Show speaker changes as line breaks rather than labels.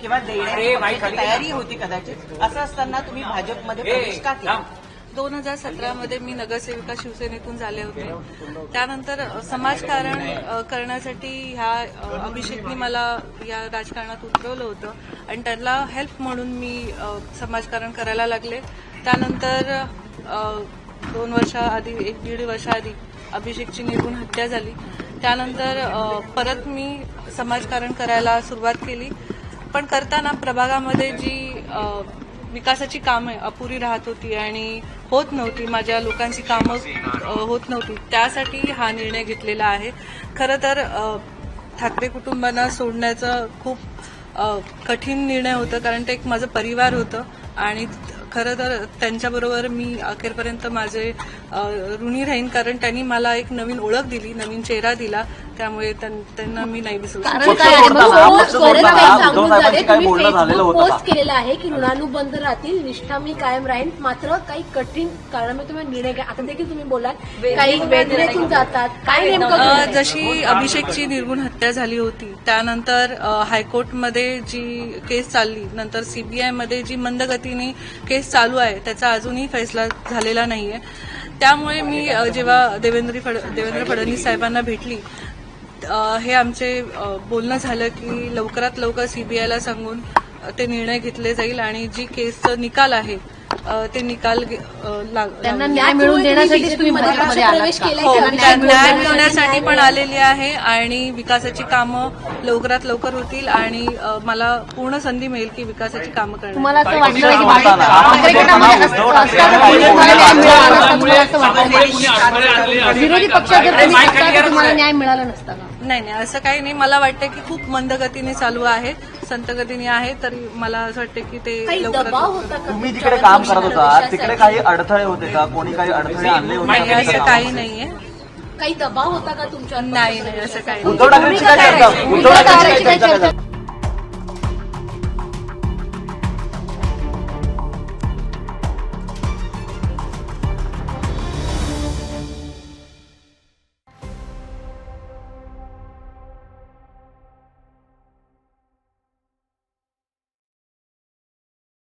किंवा देण्याची तयारी होती कदाचित. असं असताना तुम्ही भाजपमध्ये प्रवेश का केला?
दोन हजार सतरामध्ये मी नगरसेविका शिवसेनेतून झाले होते. त्यानंतर समाजकारण करण्यासाठी ह्या अभिषेकनी मला या राजकारणात उतरवलं होतं. आणि त्यांना हेल्प म्हणून मी समाजकारण करायला लागले. त्यानंतर दोन वर्षाआधी एक दीड वर्षाआधी अभिषेकची निर्गुण हत्या झाली. त्यानंतर परत मी समाजकारण करायला सुरुवात केली. पण करताना प्रभागामध्ये जी विकासाची कामं अपुरी राहत होती आणि होत नव्हती माझ्या लोकांची कामं होत नव्हती त्यासाठी हा निर्णय घेतलेला आहे. खरं तर ठाकरे कुटुंबांना सोडण्याचं खूप कठीण निर्णय होतं कारण ते एक माझं परिवार होतं आणि खरं तर त्यांच्याबरोबर मी अखेरपर्यंत माझे ऋणी राहीन कारण त्यांनी मला एक नवीन ओळख दिली नवीन चेहरा दिला त्यामुळे त्यां- त्यांना मी नाही विसरू.
कारण पोस्ट केलेला आहे की ऋणानुबंध राहतील निष्ठा मी कायम राहीन? मात्र काही कठीण कारणामुळे तुम्ही निर्णय घ्या. आता देखील तुम्ही बोलाल काही वेदनेतून जातात काय नेमकं?
जशी अभिषेकची निर्गुण हत्या झाली होती त्यानंतर हायकोर्टमध्ये जी केस चालली नंतर सीबीआयमध्ये जी मंदगतीने केस चालू आहे. त्याचा अजूनही फैसला झालेला नाहीये. त्यामुळे मी जेव्हा देवेंद्र फड देवेंद्र फडणवीस साहेबांना भेटली हे आमचे बोलणं झालं की लवकरात लवकर सीबीआयला सांगून ते निर्णय घेतले जाईल आणि जी केसचं निकाल आहे ते निकाल
त्यांना न्याय मिळवून देण्यासाठी
हो न्याय मिळवण्यासाठी पण आलेली आहे आणि विकासाची कामं लवकरात लवकर होतील आणि मला पूर्ण संधी मिळेल की विकासाची कामं करण्याची
वाटतं विरोधी तर तुम्हाला न्याय मिळाला नसता का?
नाही नाही असं काही नाही. मला वाटतं की खूप मंद गतीने चालू आहे. संत गतीने आहे तरी मला असं वाटतं की ते लवकरात
तुम्ही जिकडे काम करत होता. तिकडे काही अडथळे होते का? कोणी काही अडथळे आणले होते
नाही
का
असं काही नाहीये.
काही दबाव होता का तुमच्या
नाही नाही असं काही नाही
उद्धव ठाकरेंची काय चर्चा? उद्धव ठाकरेंची काय चर्चा?